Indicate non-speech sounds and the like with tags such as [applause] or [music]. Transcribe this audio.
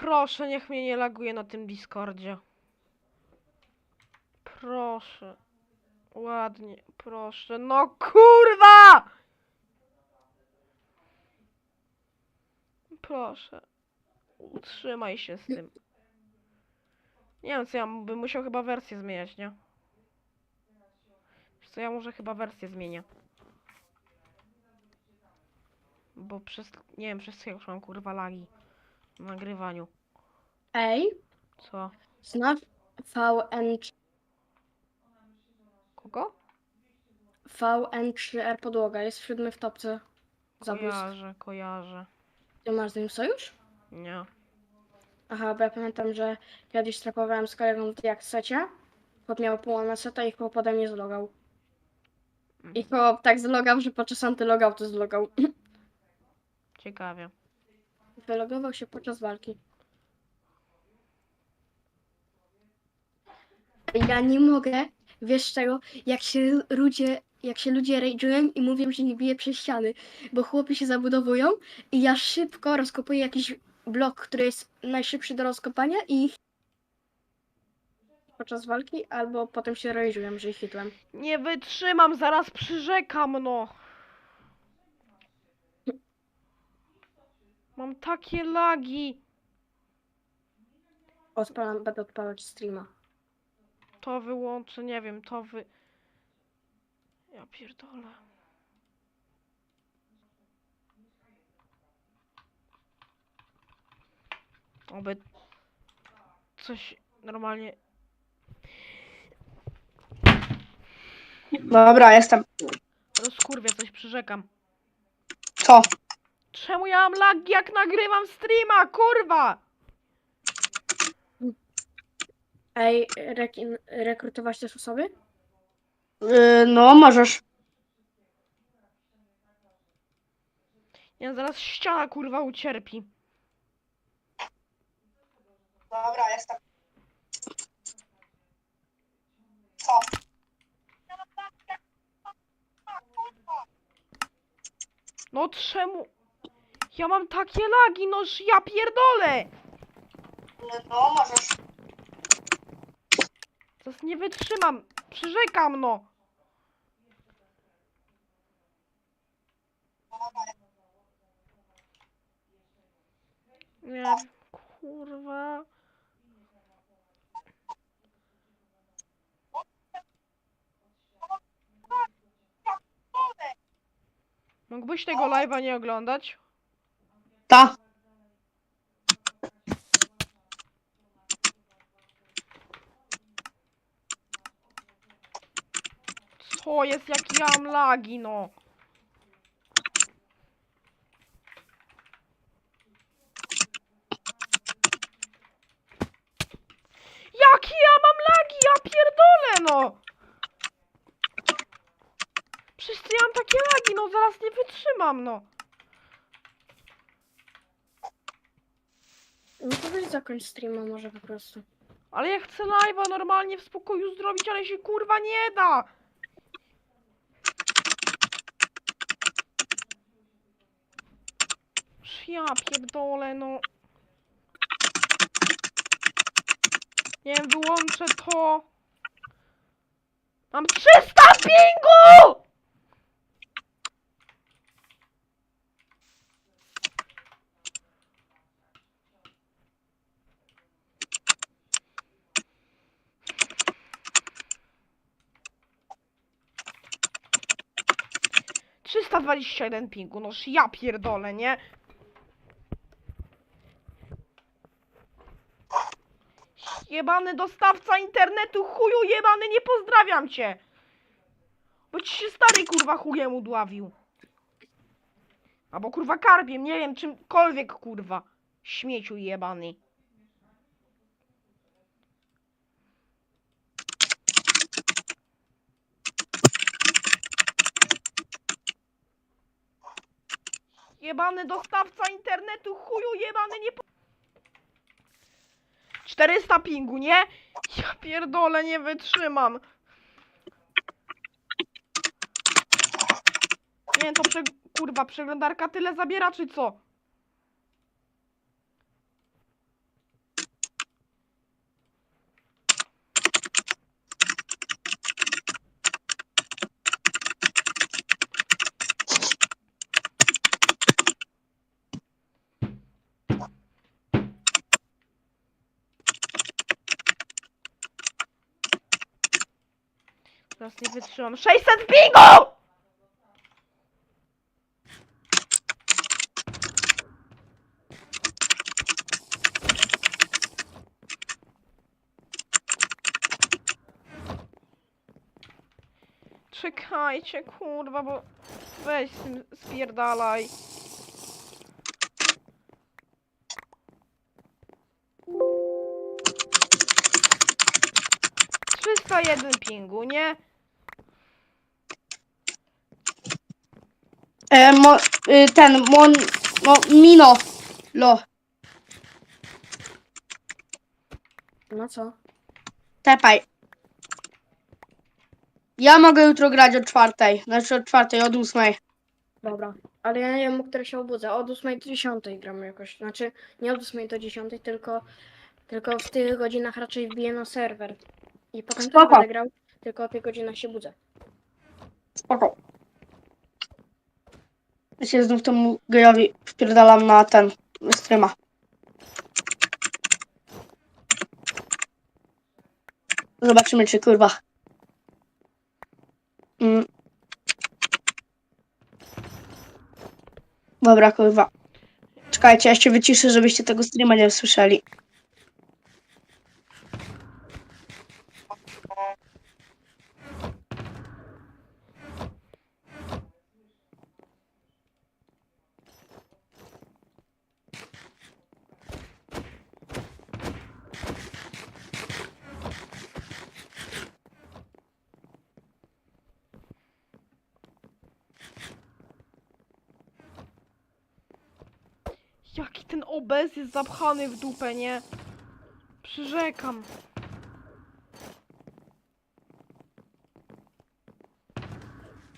Proszę, niech mnie nie laguje na tym Discordzie. Proszę. Ładnie, proszę. No kurwa! Proszę. Utrzymaj się z tym. Nie wiem, co ja bym musiał chyba wersję zmieniać, nie? Co, ja może chyba wersję zmienię. Bo przez, nie wiem, przez co ja już mam kurwa lagi nagrywaniu. Ej, Co? znasz VN, Kogo? VN3R podłoga, jest siódmy w topce. Zabójstw. Kojarzę, kojarzę. Ty masz z nim sojusz? Nie. Aha, bo ja pamiętam, że kiedyś strapowałem z kolegą w jak secie. Chłop miał połamane seta i chłop ode mnie zlogał. I chłop tak zlogał, że podczas antylogautu zlogał. [clears throat] Ciekawie. Wylogował się podczas walki. Ja nie mogę, wiesz czego, jak się ludzie, jak się ludzie rage'ują i mówią, że nie bije przez ściany, bo chłopy się zabudowują i ja szybko rozkopuję jakiś blok, który jest najszybszy do rozkopania i podczas walki, albo potem się rage'ują, że ich hitłem. Nie wytrzymam, zaraz przyrzekam, no. Mam takie lagi. Odpalam, będę odpalać streama. To wyłączę, nie wiem, to wy... Ja pierdolę. Oby coś normalnie... Dobra, jestem. Rozkurwie, coś przyrzekam. Co? Czemu ja mam lagi, jak nagrywam streama, kurwa? Ej, rekin, rekrutować też osoby? Yy, no, możesz. Nie, zaraz ściana, kurwa, ucierpi. Dobra, jestem. Co? No czemu? Ja mam takie lagi, noż ja pierdolę! No, możesz. Zaraz nie wytrzymam. Przyrzekam, no. Nie, kurwa. Mógłbyś tego live'a nie oglądać? Co jest, jak ja mam lagi, no? Ja mam lagi, ja pierdolę, no! Przecież ja mam takie lagi, no zaraz nie wytrzymam, no. No to weź zakończ streama może po prostu. Ale ja chcę live'a normalnie w spokoju zrobić, ale się kurwa nie da! Ja pierdolę, no. Nie wyłączę to. Mam 300 pingu! Trzysta dwadzieścia jeden pingu, noż ja pierdolę, nie? Jebany dostawca internetu, chuju jebany, nie pozdrawiam cię! Bo ci się stary kurwa chujem udławił. Albo kurwa karbiem, nie wiem, czymkolwiek kurwa. Śmieciu jebany. Jebany dostawca internetu, chuju jebany, nie po... 400 pingu, nie? Ja pierdolę, nie wytrzymam. Nie to prze... kurwa, przeglądarka tyle zabiera, czy co? Teraz nie wytrzymam. 600 pingu! Czekajcie, kurwa, bo weź z tym spierdalaj. Jeden pingu, nie? E, mo, y, ten, mon, no, Mino. Lo, No co? tepaj. Ja mogę jutro grać o czwartej, znaczy od czwartej, od ósmej. Dobra. Ale ja nie wiem, o której się obudzę. Od 8 do 10 gramy jakoś. Znaczy, nie od 8 do 10, tylko, tylko w tych godzinach raczej wbiję na serwer. I potem też Spoko. będę grał, tylko o tych godzinach się budzę. Spoko. Ja się znów temu gejowi wpierdalam na ten, streama. Zobaczymy, czy kurwa. Mm. Dobra, kurwa. Czekajcie, ja się wyciszę, żebyście tego streama nie słyszeli. Jaki ten obez jest zapchany w dupę, nie? Przyrzekam.